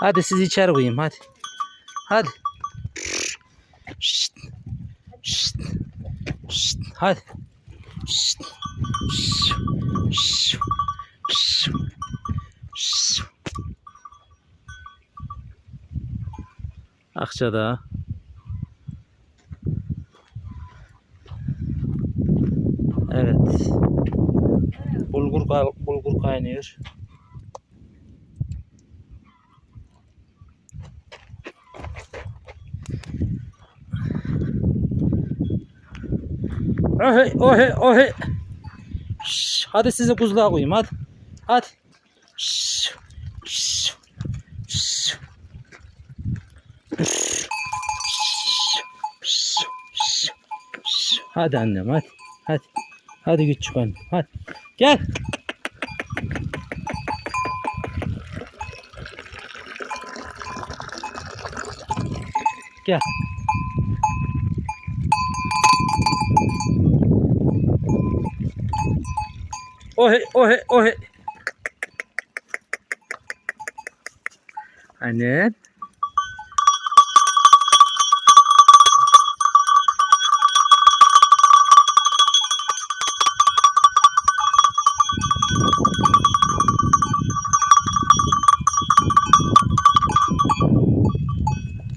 Hadi sizi içeri koyayım hadi. Hadi. Şşt. Şşt. Şşt. Hadi. Şşt. Şşt. Evet. Bulgur bulgur kaynıyor. Ohe ohe ohe. Şş, hadi sizi buzluğa koyayım hadi. Hadi. Şş, şş, şş. Hadi annem hadi. Hadi. Hadi küçük annem hadi. Gel. Gel. Ohe ohe ohe. Anne.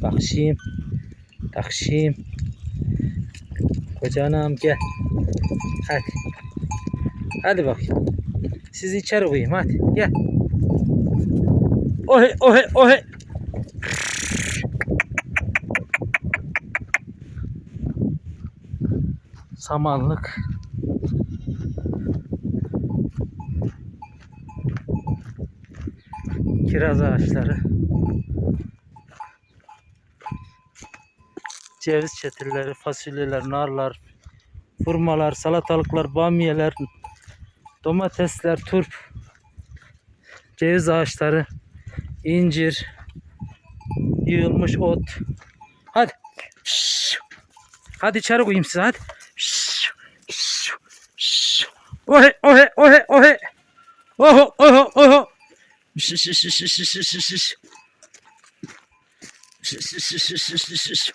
Takşim. Takşim. Kocanam gel. Hadi. Hadi bakayım. Sizi içeri koyayım hadi. Gel. Ohe ohe ohe. Samanlık. Kiraz ağaçları. Ceviz çetirleri, fasulyeler, narlar, hurmalar, salatalıklar, bamyeler, domatesler, turp, ceviz ağaçları, incir, yığılmış ot. Hadi. Şşş. Hadi içeri koyayım size hadi. Şşş. Şşş. Şşş. Ohe ohe ohe ohe. Oho oho oho. Şşş şşş şşş şşş şşş. Evet kesme ağacı. Şş, şş, şş, şş, şş, şş, şş, şş. Şş, şş, şş, şş, şş, şş.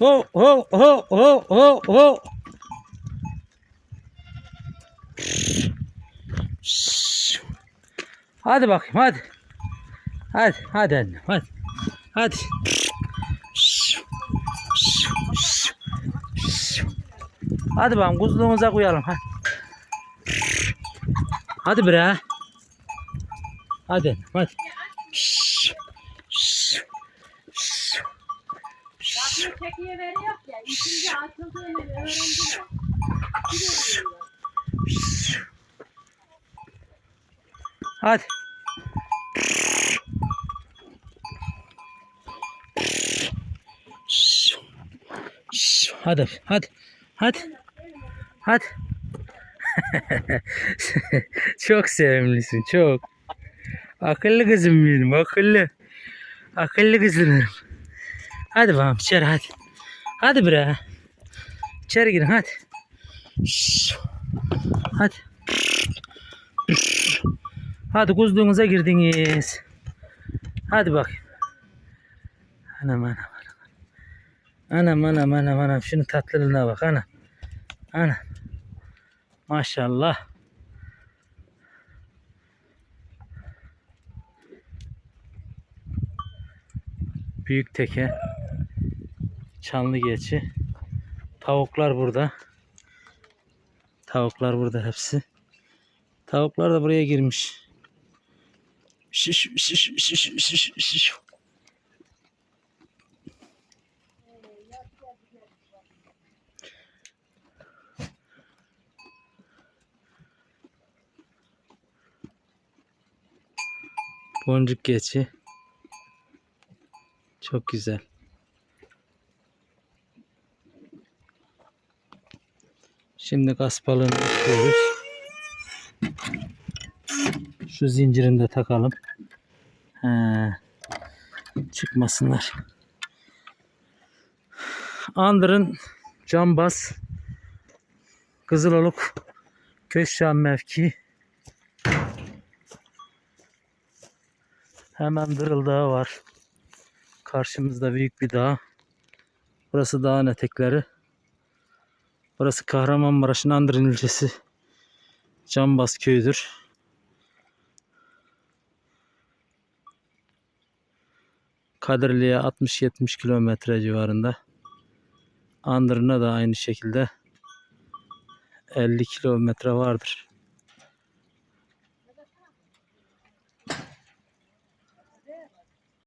Ho ho ho ho ho ho. Hadi bakayım hadi. Hadi hadi annem hadi. Hadi. Hadi bakalım kuzluğumuza koyalım. Hadi. Hadi bre. Hadi. Hadi. Şş. Şş. Şş. Şş. Bunu çekiye veriyor ya. İkinci açıldığını öğrendim. Hadi. Hadi, hadi, hadi, hadi. çok sevimlisin, çok. Akıllı kızım benim, akıllı. Akıllı kızım. Hadi bakalım içeri hadi. Hadi bre. İçeri girin hadi. Şşş. Hadi. Hadi kuzluğunuza girdiniz. Hadi bakayım. Anam anam anam. Anam anam anam anam. Şunun tatlılığına bak anam. Anam. Maşallah. Büyük teke. Çanlı geçi. Tavuklar burada. Tavuklar burada hepsi. Tavuklar da buraya girmiş. Şiş şiş şiş şiş şiş. Boncuk geçi. Çok güzel. Şimdi gaz balığını yapıyoruz. Şu zincirini de takalım. He. Çıkmasınlar. Andır'ın cambaz Kızıloluk Köşşan mevki Hemen Dırıl Dağı var. Karşımızda büyük bir dağ. Burası dağın etekleri. Burası Kahramanmaraş'ın Andırın ilçesi. Cambaz köyüdür. Kadirli'ye 60-70 kilometre civarında. Andırın'a da aynı şekilde 50 kilometre vardır.